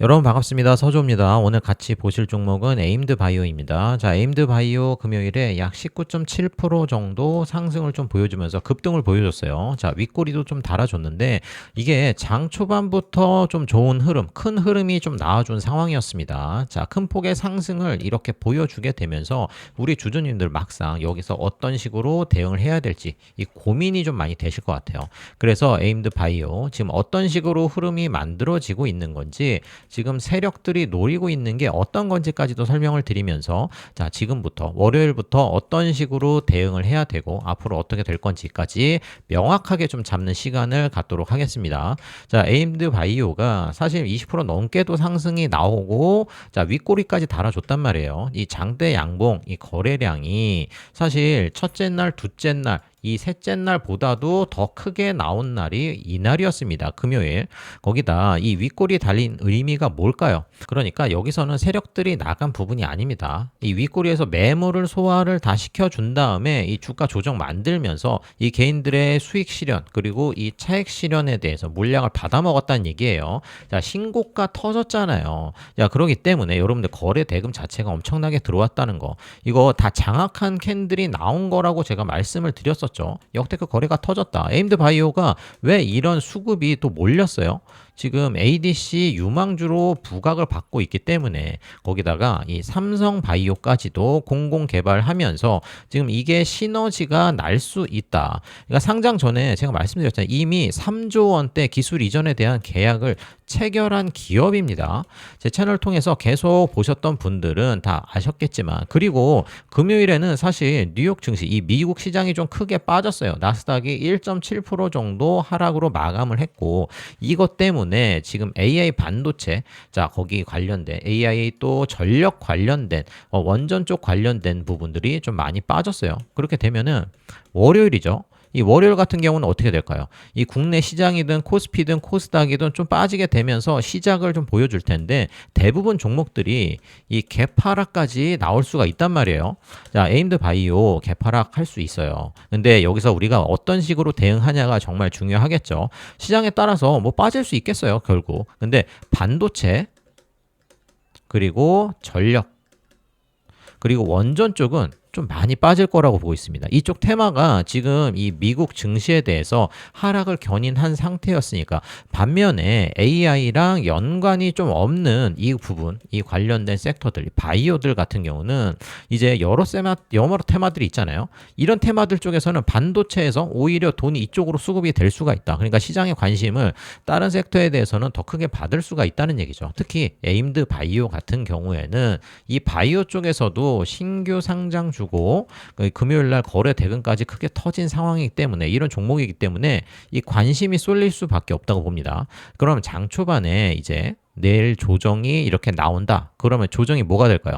여러분 반갑습니다. 서조입니다. 오늘 같이 보실 종목은 에임드 바이오입니다. 자, 에임드 바이오 금요일에 약 19.7% 정도 상승을 좀 보여주면서 급등을 보여줬어요. 자, 윗꼬리도 좀 달아줬는데 이게 장 초반부터 좀 좋은 흐름, 큰 흐름이 좀 나와준 상황이었습니다. 자, 큰 폭의 상승을 이렇게 보여주게 되면서 우리 주주님들 막상 여기서 어떤 식으로 대응을 해야 될지 이 고민이 좀 많이 되실 것 같아요. 그래서 에임드 바이오 지금 어떤 식으로 흐름이 만들어지고 있는 건지 지금 세력들이 노리고 있는 게 어떤 건지까지도 설명을 드리면서 자, 지금부터 월요일부터 어떤 식으로 대응을 해야 되고 앞으로 어떻게 될 건지까지 명확하게 좀 잡는 시간을 갖도록 하겠습니다. 자, 에임드 바이오가 사실 20% 넘게도 상승이 나오고 자, 윗꼬리까지 달아줬단 말이에요. 이 장대 양봉, 이 거래량이 사실 첫째 날, 둘째 날 이 셋째 날보다도 더 크게 나온 날이 이날이었습니다. 금요일. 거기다 이 윗골이 달린 의미가 뭘까요? 그러니까 여기서는 세력들이 나간 부분이 아닙니다. 이 윗골이에서 매물을 소화를 다 시켜준 다음에 이 주가 조정 만들면서 이 개인들의 수익 실현 그리고 이 차익 실현에 대해서 물량을 받아 먹었다는 얘기예요. 자, 신고가 터졌잖아요. 자, 그러기 때문에 여러분들 거래 대금 자체가 엄청나게 들어왔다는 거. 이거 다 장악한 캔들이 나온 거라고 제가 말씀을 드렸었죠. 터졌죠. 역대급 거래가 터졌다. 에임드 바이오가 왜 이런 수급이 또 몰렸어요? 지금 ADC 유망주로 부각을 받고 있기 때문에 거기다가 이 삼성 바이오까지도 공공 개발하면서 지금 이게 시너지가 날 수 있다. 그러니까 상장 전에 제가 말씀드렸잖아요. 이미 3조 원대 기술 이전에 대한 계약을 체결한 기업입니다. 제 채널 통해서 계속 보셨던 분들은 다 아셨겠지만 그리고 금요일에는 사실 뉴욕 증시 이 미국 시장이 좀 크게 빠졌어요. 나스닥이 1.7% 정도 하락으로 마감을 했고 이것 때문에 지금 AI 반도체 자 거기 관련된 AI 또 전력 관련된 어, 원전 쪽 관련된 부분들이 좀 많이 빠졌어요. 그렇게 되면은 월요일이죠. 이 월요일 같은 경우는 어떻게 될까요? 이 국내 시장이든 코스피든 코스닥이든 좀 빠지게 되면서 시작을 좀 보여줄 텐데 대부분 종목들이 이 개파락까지 나올 수가 있단 말이에요. 자, 에임드 바이오 개파락 할 수 있어요. 근데 여기서 우리가 어떤 식으로 대응하냐가 정말 중요하겠죠. 시장에 따라서 뭐 빠질 수 있겠어요, 결국. 근데 반도체 그리고 전력 그리고 원전 쪽은 좀 많이 빠질 거라고 보고 있습니다. 이쪽 테마가 지금 이 미국 증시에 대해서 하락을 견인한 상태였으니까 반면에 AI랑 연관이 좀 없는 이 부분, 이 관련된 섹터들, 바이오들 같은 경우는 이제 여러 세마, 여러 테마들이 있잖아요. 이런 테마들 쪽에서는 반도체에서 오히려 돈이 이쪽으로 수급이 될 수가 있다. 그러니까 시장의 관심을 다른 섹터에 대해서는 더 크게 받을 수가 있다는 얘기죠. 특히 에임드 바이오 같은 경우에는 이 바이오 쪽에서도 신규 상장 주고 그 금요일 날 거래 대금까지 크게 터진 상황이기 때문에 이런 종목이기 때문에 이 관심이 쏠릴 수밖에 없다고 봅니다. 그럼 장 초반에 이제 내일 조정이 이렇게 나온다. 그러면 조정이 뭐가 될까요?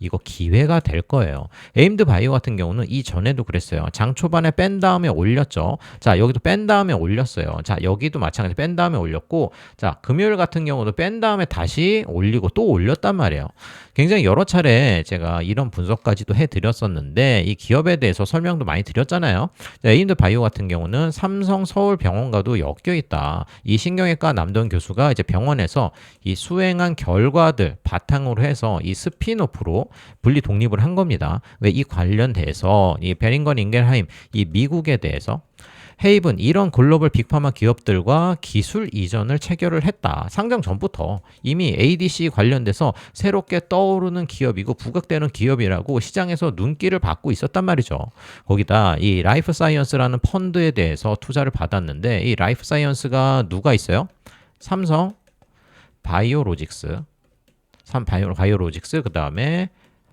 이거 기회가 될 거예요. 에임드 바이오 같은 경우는 이전에도 그랬어요. 장 초반에 뺀 다음에 올렸죠. 자, 여기도 뺀 다음에 올렸어요. 자, 여기도 마찬가지 뺀 다음에 올렸고, 자, 금요일 같은 경우도 뺀 다음에 다시 올리고 또 올렸단 말이에요. 굉장히 여러 차례 제가 이런 분석까지도 해 드렸었는데, 이 기업에 대해서 설명도 많이 드렸잖아요. 자, 에임드 바이오 같은 경우는 삼성 서울 병원과도 엮여 있다. 이 신경외과 남동 교수가 이제 병원에서 이 수행한 결과들 바탕으로 해서 이 스피노프로 분리 독립을 한 겁니다. 왜이 관련돼서 이 베링건 잉겔하임 이 미국에 대해서 헤이븐 이런 글로벌 빅파마 기업들과 기술 이전을 체결을 했다. 상장 전부터 이미 ADC 관련돼서 새롭게 떠오르는 기업이고 부각되는 기업이라고 시장에서 눈길을 받고 있었단 말이죠. 거기다 이 라이프 사이언스라는 펀드에 대해서 투자를 받았는데 이 라이프 사이언스가 누가 있어요? 삼성 바이오로직스 삼 바이오, 바이오로직스 그 다음에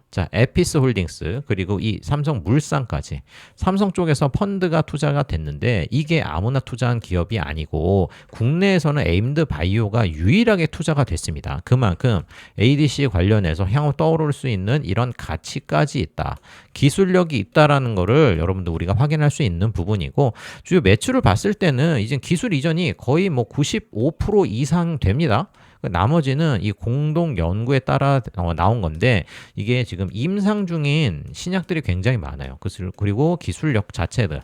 자, 에피스 홀딩스 그리고 이 삼성 물산까지 삼성 쪽에서 펀드가 투자가 됐는데 이게 아무나 투자한 기업이 아니고 국내에서는 에임드 바이오가 유일하게 투자가 됐습니다. 그만큼 ADC 관련해서 향후 떠오를 수 있는 이런 가치까지 있다. 기술력이 있다라는 거를 여러분들 우리가 확인할 수 있는 부분이고 주요 매출을 봤을 때는 이제 기술 이전이 거의 뭐 95% 이상 됩니다. 그 나머지는 이 공동 연구에 따라 어, 나온 건데 이게 지금 임상 중인 신약들이 굉장히 많아요. 그리고 기술력 자체들 이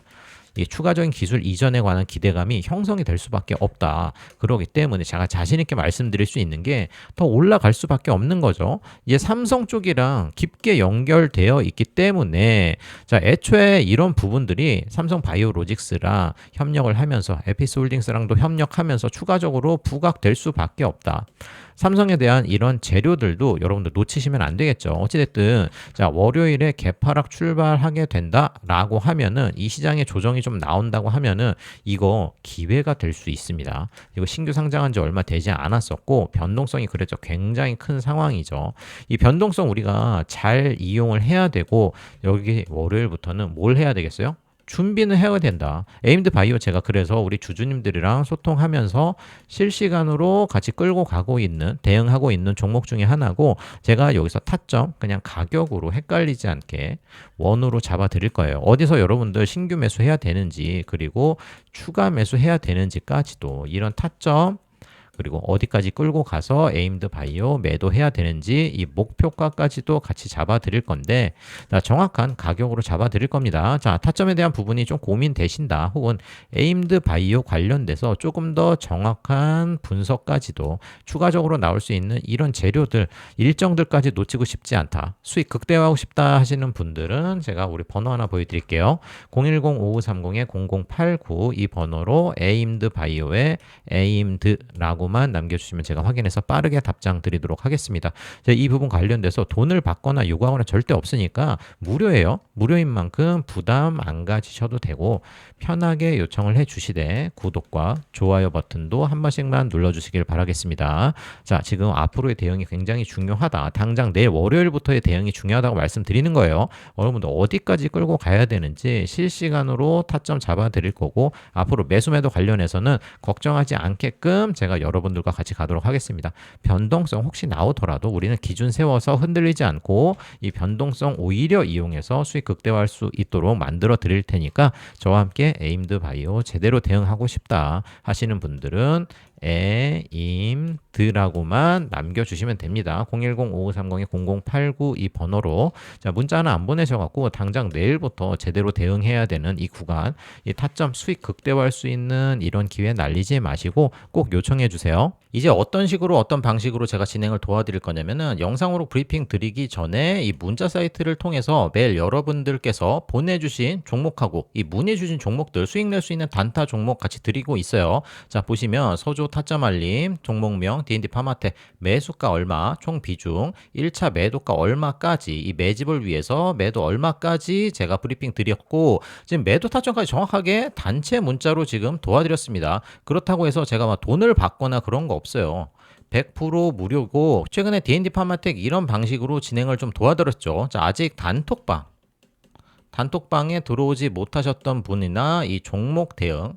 추가적인 기술 이전에 관한 기대감이 형성이 될 수밖에 없다. 그러기 때문에 제가 자신 있게 말씀드릴 수 있는 게 더 올라갈 수밖에 없는 거죠. 이제 삼성 쪽이랑 깊게 연결되어 있기 때문에 자 애초에 이런 부분들이 삼성 바이오로직스랑 협력을 하면서 에피스홀딩스랑도 협력하면서 추가적으로 부각될 수밖에 없다. 삼성에 대한 이런 재료들도 여러분들 놓치시면 안 되겠죠. 어찌됐든 자 월요일에 개파락 출발하게 된다라고 하면은 이 시장의 조정이 좀 나온다고 하면은 이거 기회가 될 수 있습니다. 이거 신규 상장한 지 얼마 되지 않았었고 변동성이 그래서 굉장히 큰 상황이죠. 이 변동성 우리가 잘 이용을 해야 되고 여기 월요일부터는 뭘 해야 되겠어요? 준비는 해야 된다. 에임드 바이오 제가 그래서 우리 주주님들이랑 소통하면서 실시간으로 같이 끌고 가고 있는 대응하고 있는 종목 중에 하나고 제가 여기서 타점 그냥 가격으로 헷갈리지 않게 원으로 잡아 드릴 거예요. 어디서 여러분들 신규 매수해야 되는지 그리고 추가 매수해야 되는지까지도 이런 타점 그리고 어디까지 끌고 가서 에임드 바이오 매도해야 되는지 이 목표가까지도 같이 잡아 드릴 건데 자, 정확한 가격으로 잡아 드릴 겁니다. 자, 타점에 대한 부분이 좀 고민되신다. 혹은 에임드 바이오 관련돼서 조금 더 정확한 분석까지도 추가적으로 나올 수 있는 이런 재료들 일정들까지 놓치고 싶지 않다. 수익 극대화하고 싶다 하시는 분들은 제가 우리 번호 하나 보여 드릴게요. 010-5530-0089 이 번호로 에임드 바이오의 에임드라고 라고만 남겨주시면 제가 확인해서 빠르게 답장 드리도록 하겠습니다. 이 부분 관련돼서 돈을 받거나 요구하거나 절대 없으니까 무료예요. 무료인 만큼 부담 안 가지셔도 되고 편하게 요청을 해주시되 구독과 좋아요 버튼도 한 번씩만 눌러주시길 바라겠습니다. 자, 지금 앞으로의 대응이 굉장히 중요하다. 당장 내일 월요일부터의 대응이 중요하다고 말씀드리는 거예요. 여러분들 어디까지 끌고 가야 되는지 실시간으로 타점 잡아 드릴 거고 앞으로 매수매도 관련해서는 걱정하지 않게끔 제가 여러 여러분들과 같이 가도록 하겠습니다. 변동성 혹시 나오더라도 우리는 기준 세워서 흔들리지 않고 이 변동성 오히려 이용해서 수익 극대화할 수 있도록 만들어 드릴 테니까 저와 함께 에임드 바이오 제대로 대응하고 싶다 하시는 분들은 에임드라고만 남겨주시면 됩니다. 010-5530-0089 이 번호로 자 문자 하나 안 보내셔갖고 당장 내일부터 제대로 대응해야 되는 이 구간 이 타점 수익 극대화할 수 있는 이런 기회 날리지 마시고 꼭 요청해 주세요. 이제 어떤 식으로 어떤 방식으로 제가 진행을 도와드릴 거냐면은 영상으로 브리핑 드리기 전에 이 문자 사이트를 통해서 매일 여러분들께서 보내주신 종목하고 이 문의주신 종목들 수익 낼 수 있는 단타 종목 같이 드리고 있어요. 자 보시면 서조 타점 알림, 종목명, D&D 파마텍, 매수가 얼마, 총 비중, 1차 매도가 얼마까지 이 매집을 위해서 매도 얼마까지 제가 브리핑 드렸고 지금 매도 타점까지 정확하게 단체 문자로 지금 도와드렸습니다. 그렇다고 해서 제가 막 돈을 받거나 그런 거 없어요. 100% 무료고 최근에 D&D 파마텍 이런 방식으로 진행을 좀 도와드렸죠. 자, 아직 단톡방 단톡방에 들어오지 못하셨던 분이나 이 종목 대응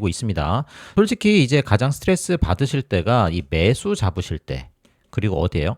드리고 있습니다. 솔직히 이제 가장 스트레스 받으실 때가 이 매수 잡으실 때 그리고 어디에요?